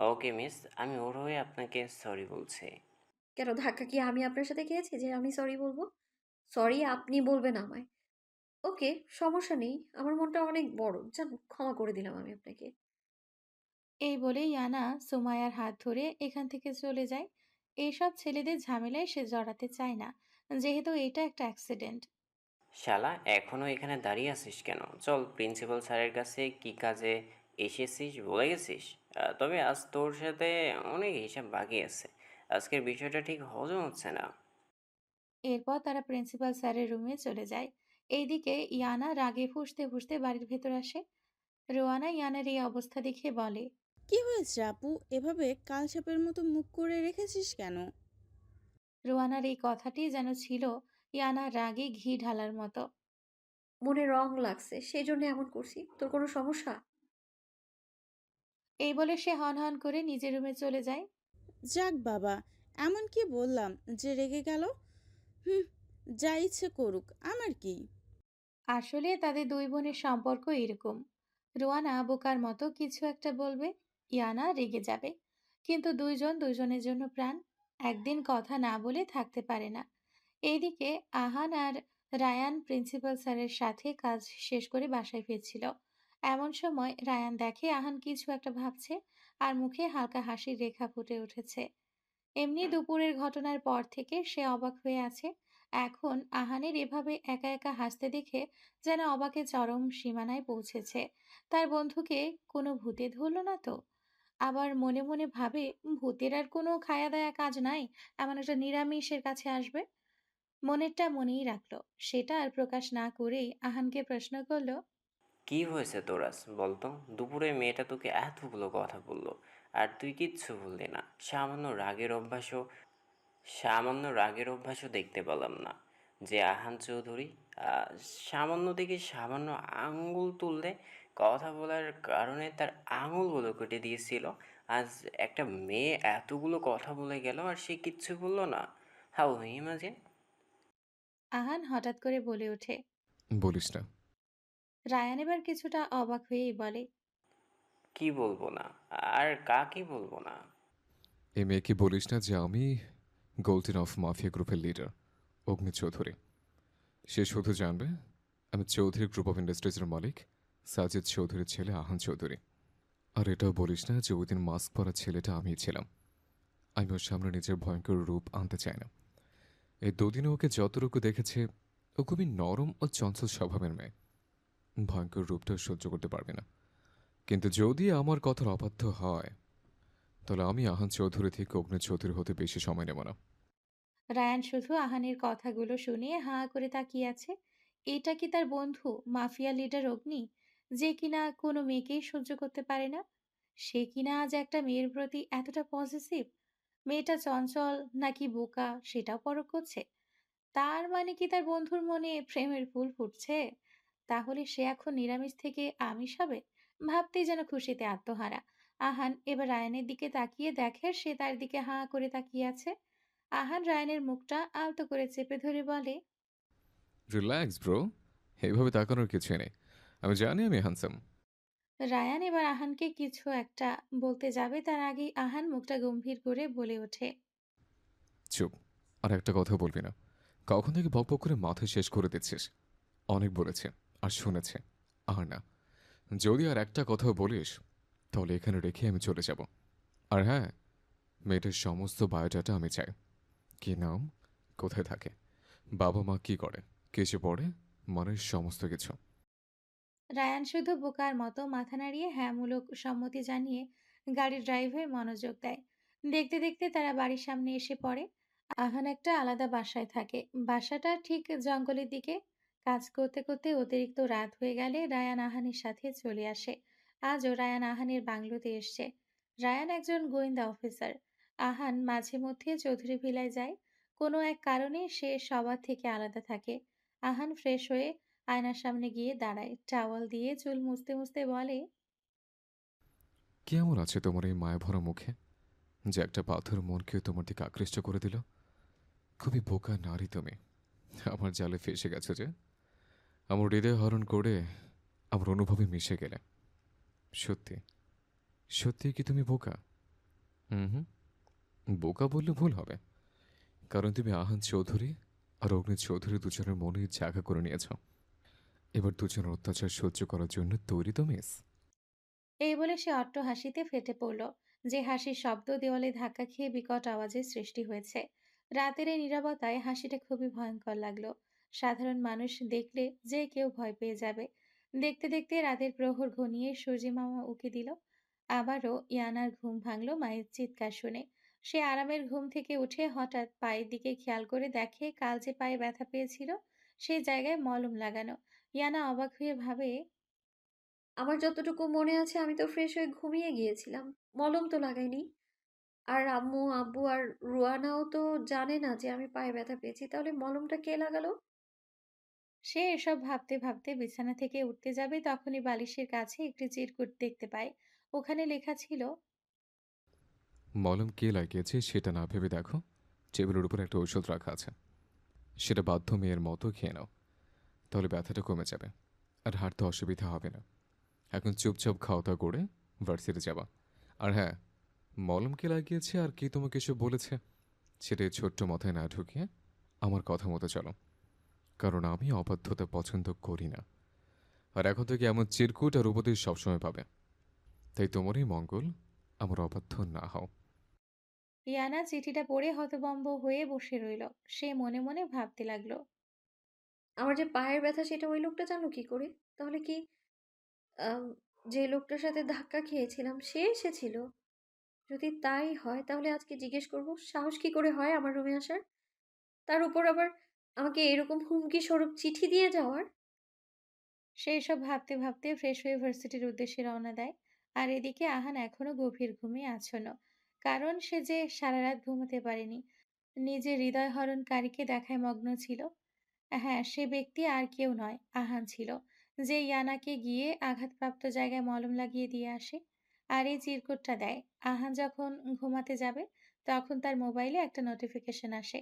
ওকে miss আমি ওর হয়ে আপনাকে সরি বলছি। কেন ধাক্কা কি আমি আপনার সাথে খেয়েছি যে আমি সরি বলব? সরি আপনি বলবেন আমায়। ওকে সমস্যা নেই আমার মনটা অনেক বড়। যান ক্ষমা করে দিলাম আমি আপনাকে। এই বলে ইয়ানা সুমাইয়ার হাত ধরে এখান থেকে চলে যায়। এইসব ছেলেদের ঝামেলায় সে জড়াতে চায় না যেহেতু এটা একটা অ্যাক্সিডেন্ট শালা এখনও এখানে দাঁড়িয়ে আছিস কেন? চল প্রিন্সিপাল স্যারের কাছে কি কাজে এসেছিস বলে গেছিস? তবে আজ তোর সাথে অনেক হিসাব বাকি আছে। আজকের বিষয়টা ঠিক হজম হচ্ছে না। এরপর তারা প্রিন্সিপাল স্যারের রুমে চলে যায়। এইদিকে ইয়ানা রাগে ফুঁসতে ফুঁসতে বাড়ির ভেতর আসে। রোয়ানা ইয়ানার এই অবস্থা দেখে বলে কি হয়েছে আপু? এভাবে কাল সাপের মতো মুখ করে রেখেছিস কেন? রোয়ানার এই কথাটি যেন ছিল ইয়ানার রাগে ঘি ঢালার মতো। মনে রং লাগছে সেই জন্য এমন করছি। তোর কোনো সমস্যা? এই বলে সে হন হন করে নিজের রুমে চলে যায়। যাক বাবা এমন কি বললাম যে রেগে গেল? হুম যা ইচ্ছে করুক আমার কি? আসলে তাদের দুই বোনের সম্পর্ক এরকম। রোয়ানা বোকার মতো কিছু একটা বলবে ইয়ানা রেগে যাবে। কিন্তু দুইজন দুইজনের জন্য প্রাণ একদিন কথা না বলে থাকতে পারে না। এইদিকে আহান আর রায়ান প্রিন্সিপাল স্যারের সাথে কাজ শেষ করে বাসায় ফিরছিল। এমন সময় রায়ান দেখে আহান কিছু একটা ভাবছে আর মুখে হালকা হাসির রেখা ফুটে উঠেছে। এমনি দুপুরের ঘটনার পর থেকে সে অবাক হয়ে আছে। এখন আহানের এভাবে একা একা হাসতে দেখে যেন অবাকে চরম সীমানায় পৌঁছেছে। তার বন্ধুকে কোনো ভূতে ধরল না তো? আবার মনে মনে ভাবে, ভূতের আর কোনো খায়া দায়া কাজ নাই, এমন একটা নিরামিষের কাছে আসবে? মনেরটা মনেই রাখল। সেটা আর প্রকাশ না করেই আহানকে প্রশ্ন করল কি হয়েছে তোরাস? বলতো দুপুরে মেয়েটা তোকে এতগুলো কথা বলল আর তুই কিচ্ছু বললি না। সামান্য রাগের অভ্যাসও সামান্য রাগের অভ্যাসও দেখতে পেলাম না। যে আহান চৌধুরী আহ, সামান্য দিকে সামান্য আঙ্গুল তুললে কথা বলার কারণে তার আঙুলগুলো কেটে দিয়েছিল। আজ একটা মেয়ে এতগুলো কথা বলে গেল আর সে কিচ্ছু বলল না। How imagine? আহান হঠাৎ করে বলে ওঠে বলিস না। রায়ান এবার কিছুটা অবাক হয়েই বলে কি বলব না? আর কাকে বলব না? এই মেয়েকে বলিস না যে আমি গোল্ডেন অফ মাফিয়া গ্রুপের লিডার অগ্নি চৌধুরী। সে শুধু জানবে আমি চৌধুরী গ্রুপ অফ ইন্ডাস্ট্রিজের মালিক সাজিদ চৌধুরীর ছেলে আহান চৌধুরী। আর এটাও বলিস না যে ওই দিন মাস্ক পরা ছেলেটা আমিই ছিলাম। আমি ওর সামনে নিজের ভয়ঙ্কর রূপ আনতে চাই না। এই দুদিনে ওকে যতটুকু দেখেছে ও খুবই নরম ও চঞ্চল স্বভাবের মেয়ে। ভয়ঙ্কর রূপটাও সহ্য করতে পারবে না। কিন্তু যদি আমার কথার অবাধ্য হয়, তাহলে আমি আহান চৌধুরী থেকে অগ্নি চৌধুরী হতে বেশি সময় নেব না। রায়ান শুধু আহানের কথাগুলো শুনে হাঁ করে তাকিয়ে আছে। এটা কি তার বন্ধু, মাফিয়া লিডার অগ্নি, যে কিনা কোনো মেয়েকেই সহ্য করতে পারে না? সে কিনা আজ একটা মেয়ের প্রতি এতটা পজিটিভ মেয়েটা চঞ্চল নাকি বোকা, সেটাও পরখ করছে। তার মানে কি তার বন্ধুর মনে প্রেমের ফুল ফুটছে? তাহলে সে এখন নিরামিষ থেকে আমিষ হবে? ভাবতেই যেন খুশিতে আত্মহারা। আহান এবার রায়ানের দিকে তাকিয়ে দেখে সে তার দিকে হাঁ করে তাকিয়ে আছে। আহান রায়ানের মুখটা আলতো করে চেপে ধরে বলে রিল্যাক্স ব্রো। এইভাবে তাকানোর কিছু নেই। আমি জানি আমি হ্যান্সাম রায়ান এবার আহানকে কিছু একটা বলতে যাবে তার আগেই আহান মুখটা গম্ভীর করে বলে ওঠে চুপ। আর একটা কথা বলবি না। কখন থেকে বক বক করে মাথা শেষ করে দিচ্ছিস? অনেক বলেছে। আর শুনেছে। আর না, যদি আর একটা কথাও বলিস, তাহলে এখানে রেখে আমি চলে যাব। আর হ্যাঁ মেয়েটার সমস্ত বায়োডাটা আমি চাই। কি নাম? কোথায় থাকে? বাবা মা কি করে? কিছু পড়ে? মনের সমস্ত কিছু। রায়ান শুধু বোকার মতো মাথা নাড়িয়ে হ্যাঁমূলক সম্মতি জানিয়ে গাড়ির ড্রাইভে মনোযোগ দেয়। দেখতে দেখতে তারা বাড়ির সামনে এসে পড়ে। আহান একটা আলাদা বাসায় থাকে। বাসাটা ঠিক জঙ্গলের দিকে। কাজ করতে করতে অতিরিক্ত রাত হয়ে গেলে রায়ান আহানির সাথে চলে আসে। আজও রায়ান আহানের বাংলোতে এসছে। রায়ান একজন গোয়েন্দা অফিসার। আহান মাঝে মধ্যে চৌধুরী ভিলায় যায়। কোনো এক কারণে সে সবার থেকে আলাদা থাকে। আহান ফ্রেশ হয়ে আয়নার সামনে গিয়ে দাঁড়ায়। টাওয়াল দিয়ে চুল মুছতে মুছতে বলে, কেমন আছে তোমার এই মায়া ভরা মুখে? যে একটা পাথর মনকে তোমার দিকে আকৃষ্ট করে দিল। খুবই বোকা নারী তুমি। আমার জালে ফেসে গেছো যে। আমার হৃদয় হরণ করে আমার অনুভবে মিশে গেলে সত্যি সত্যি কি তুমি বোকা? হুম হুম। বোকা বললে ভুল হবে। কারণ তুমি আহান চৌধুরী আর অগ্নি চৌধুরী দুজনের মনে জায়গা করে নিয়েছ। এবার দুজনের অত্যাচার সহ্য করার জন্য তৈরি তো মিস। এই বলে সে অট্ট হাসিতে ফেটে পড়ল, যে হাসির শব্দ দেওয়ালে ধাক্কা খেয়ে বিকট আওয়াজের সৃষ্টি হয়েছে। রাতের এই নীরবতায় হাসিটা খুবই ভয়ঙ্কর লাগল। সাধারণ মানুষ দেখলে যে কেউ ভয় পেয়ে যাবে। দেখতে দেখতে রাতের প্রহর ঘনিয়ে সূর্যি মামা উকি দিল। আবারও ইয়ানার ঘুম ভাঙলো মায়ের চিৎকার শুনে। সে আরামের ঘুম থেকে উঠে হঠাৎ পায়ের দিকে খেয়াল করে দেখে কাল যে পায়ে ব্যথা পেয়েছিল সেই জায়গায় মলম লাগানো। ইয়ানা অবাক হয়ে ভাবে, আমার যতটুকু মনে আছে আমি তো ফ্রেশ হয়ে ঘুমিয়ে গিয়েছিলাম। মলম তো লাগাইনি। আর আম্মু, আব্বু আর রুয়ানাও তো জানে না যে আমি পায়ে ব্যথা পেয়েছি। তাহলে মলমটা কে লাগালো? সে এসব ভাবতে ভাবতে বিছানা থেকে উঠতে যাবে, তখনই বালিশের কাছে একটি চিরকুট দেখতে পায়। ওখানে লেখা ছিল, মলম কে লাগিয়েছে সেটা না ভেবে দেখো। টেবিলের উপর একটা ঔষধ রাখা আছে। সেটা বাধ্য মেয়ের মতো খেয়ে নাও। তাহলে ব্যথাটা কমে যাবে আর হাঁটতে অসুবিধা হবে না। এখন চুপচাপ খাওয়া দাওয়া করে ভার্সিটি যাবা। আর হ্যাঁ মলম কে লাগিয়েছে আর কে তোমাকে এসব বলেছে? সেটা ছোট্ট মাথায় না ঢুকিয়ে আমার কথা মতো চলো। কারণ আমি অবাধ্যতা পছন্দ করি না। আর এখন থেকে এমন চিরকুট আর উপদেশ সবসময় পাবে। তাই তোমারই মঙ্গল আমার অবাধ্য না হও। ইয়ানা চিঠিটা পড়ে হতবম্ব হয়ে বসে রইল। সে মনে মনে ভাবতে লাগল, আমার যে পায়ের ব্যথা সেটা ওই লোকটা জানো কি করে? তাহলে কি যে লোকটার সাথে ধাক্কা খেয়েছিলাম সে এসেছিল? যদি তাই হয় তাহলে আজকে জিজ্ঞেস করব, সাহস কি করে হয় আমার রুমে আসার? তার উপর আবার আমাকে এরকম হুমকি স্বরূপ চিঠি দিয়ে যাওয়ার? সে এসব ভাবতে ভাবতে ফ্রেশ হয়ে ভার্সিটির উদ্দেশ্যে রওনা দেয়। আর এদিকে আহান এখনও গভীর ঘুমে আচ্ছন্ন। কারণ সে যে সারা রাত ঘুমাতে পারেনি, নিজের হৃদয় হরণকারীকে দেখায় মগ্ন ছিল। হ্যাঁ সে ব্যক্তি আর কেউ নয়, আহান ছিল, যে ইয়ানাকে গিয়ে আঘাতপ্রাপ্ত জায়গায় মলম লাগিয়ে দিয়ে আসে আর এই চিরকুটটা দেয়। আহান যখন ঘুমাতে যাবে, তখন তার মোবাইলে একটা নোটিফিকেশন আসে।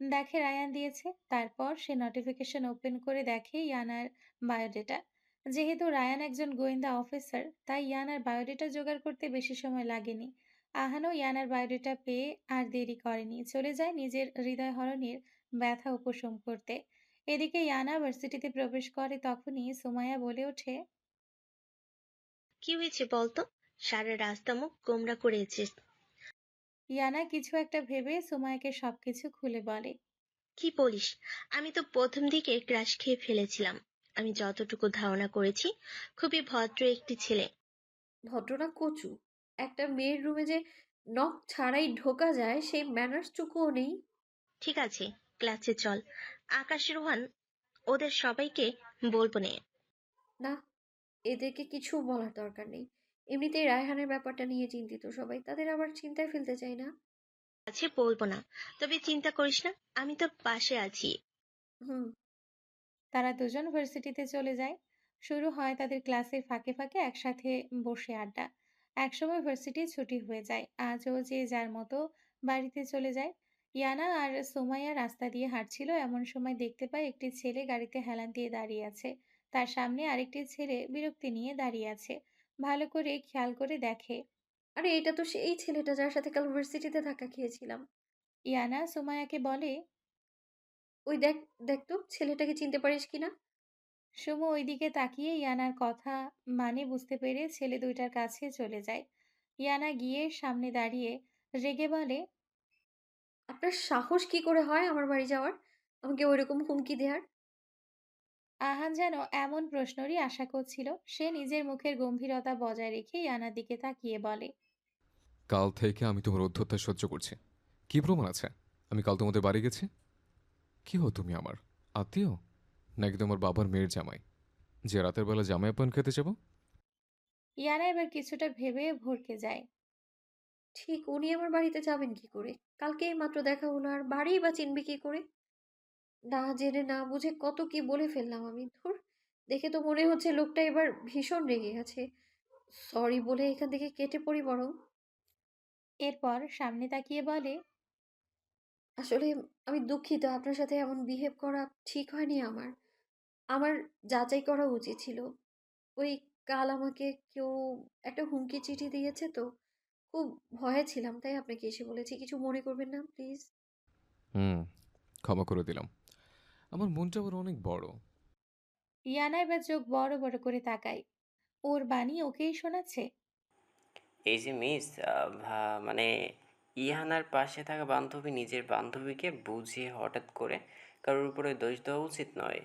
দেখে রায়ান দিয়েছে। তারপর সে নোটিফিকেশন ওপেন করে দেখে ইয়ানার বায়োডেটা যেহেতু রায়ান একজন গোয়েন্দা অফিসার তাই ইয়ানার বায়োডেটা জোগাড় করতে বেশি সময় লাগেনি। আহানও ইয়ানার বায়োডেটা পেয়ে আর দেরি করেনি। চলে যায় নিজের হৃদয় হরণের ব্যথা উপশম করতে। এদিকে ইয়ানা ভার্সিটিতে প্রবেশ করে তখনই সুমাইয়া বলে ওঠে, কি হয়েছে বলতো? সারা রাস্তা মুখ গোমরা করেছিস ইয়ানা কিছু একটা ভেবে সুমাইয়াকে সবকিছু খুলে বলে। কি বলিস? আমি তো প্রথম দিকে ক্রাশ খেয়ে ফেলেছিলাম। আমি যতটুকু ধারণা করেছি খুবই ভদ্র একটি ছেলে। ভদ্রনা কচু। একটা মেয়ের রুমে যে নখ ছাড়াই ঢোকা যায় সেই ম্যানার্স টুকুও নেই। ঠিক আছে ক্লাসে চল। আকাশ রোহান ওদের সবাইকে বলব নে। না এদেরকে কিছু বলার দরকার নেই। এমনিতেই রায়হানের ব্যাপারটা নিয়ে চিন্তিত সবাই। তাদের আবার চিন্তায় ফেলতে চাই না। আছে বলব না। তবে চিন্তা করিস না আমি তো পাশে আছি। হুম। তারা দুজন ভার্সিটিতে চলে যায়। শুরু হয় তাদের ক্লাসের ফাঁকে ফাঁকে একসাথে বসে আড্ডা। একসময় ভার্সিটি ছুটি হয়ে যায়। আজও যে যার মতো বাড়িতে চলে যায়। ইয়ানা আর সোমাইয়া রাস্তা দিয়ে হাঁটছিল। এমন সময় দেখতে পায় একটি ছেলে গাড়িতে হেলান দিয়ে দাঁড়িয়ে আছে। তার সামনে আরেকটি ছেলে বিরক্তি নিয়ে দাঁড়িয়ে আছে। ভালো করে খেয়াল করে দেখে। আরে, এটা তো সেই ছেলেটা যার সাথে কাল ভার্সিটিতে ধাক্কা খেয়েছিলাম। ইয়ানা সোমায়াকে বলে, ওই দেখ দেখ তো, ছেলেটাকে চিনতে পারিস কিনা সুমো ওইদিকে তাকিয়ে ইয়ানার কথা মানে বুঝতে পেরে ছেলে দুইটার কাছে চলে যায়। ইয়ানা গিয়ে সামনে দাঁড়িয়ে রেগে বলে, আপনার সাহস কি করে হয় আমার বাড়ি যাওয়ার? আমাকে ওইরকম হুমকি দেওয়ার? আহান যেন এমন প্রশ্নরই আশা করছিল। সে নিজের মুখের গম্ভীরতা বজায় রেখে ইয়ানার দিকে তাকিয়ে বলে কাল থেকে আমি তোমার অধ্যত্তা সহ্য করছি। কি প্রমাণ আছে? আমি কাল তোমাদের বাড়ি গেছি? কি হো তুমি আমার? আত্মীয়? নাকি তোমার বাবার মেয়ের জামাই? যে রাতের বেলা জামাই পান খেতে যাব? ইয়ানা এবার কিছুটা ভেবে ভরকে যায়। ঠিক উনি আমার বাড়িতে যাবেন কি করে? কালকেই মাত্র দেখা হলো আর বাড়িই বা চিনবে কি করে? না জেনে না বুঝে কত কি বলে ফেললাম আমি। ধুর দেখে তো মনে হচ্ছে লোকটা এবার ভীষণ রেগে গেছে। সরি বলে এখান থেকে কেটে পড়ি বরং। এরপর সামনে তাকিয়ে বলে আসলে আমি দুঃখিত আপনার সাথে এমন বিহেভ করা ঠিক হয়নি আমার। আমার যাচাই করা উচিত ছিল। ওই কাল আমাকে কেউ একটা হুমকি চিঠি দিয়েছে তো খুব ভয়ে ছিলাম তাই আপনাকে এসে বলেছি। কিছু মনে করবেন না প্লিজ। হুম ক্ষমা করে দিলাম। আমার মনটা আবার অনেক বড়। ইয়ানা এবার চোখ বড় বড় করে তাকাই ওর বাণী ওকেই শোনাচ্ছে? এই যে মিস আহ, ভা- মানে ইহানার পাশে থাকা বান্ধবী নিজের বান্ধবীকে বুঝিয়ে হঠাৎ করে কারোর উপরে দোষ দেওয়া উচিত নয়।